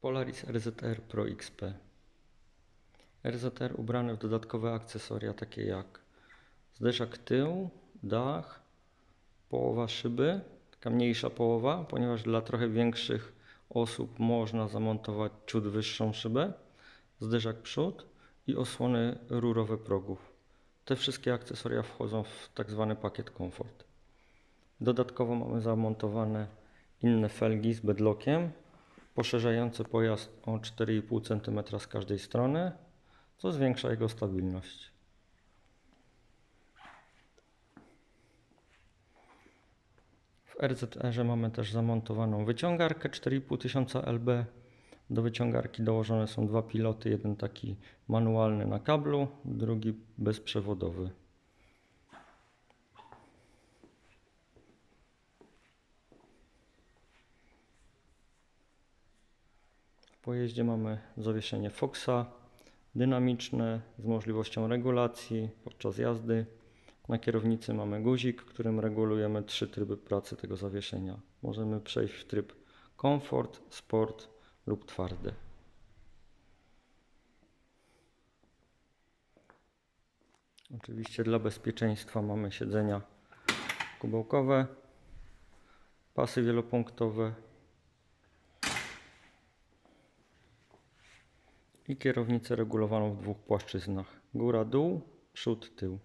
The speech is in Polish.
Polaris RZR Pro XP. RZR ubrany w dodatkowe akcesoria takie jak zderzak tył, dach, połowa szyby, taka mniejsza połowa, ponieważ dla trochę większych osób można zamontować ciut wyższą szybę, zderzak przód i osłony rurowe progów. Te wszystkie akcesoria wchodzą w tak zwany pakiet komfort. Dodatkowo mamy zamontowane inne felgi z bedlockiem, poszerzające pojazd o 4,5 cm z każdej strony, co zwiększa jego stabilność. W RZR mamy też zamontowaną wyciągarkę 4500 LB. Do wyciągarki dołożone są dwa piloty, jeden taki manualny na kablu, drugi bezprzewodowy. Pojeździe mamy zawieszenie Foxa, dynamiczne z możliwością regulacji podczas jazdy. Na kierownicy mamy guzik, którym regulujemy trzy tryby pracy tego zawieszenia. Możemy przejść w tryb komfort, sport lub twardy. Oczywiście dla bezpieczeństwa mamy siedzenia kubełkowe, pasy wielopunktowe i kierownicę regulowaną w dwóch płaszczyznach: góra-dół, przód-tył.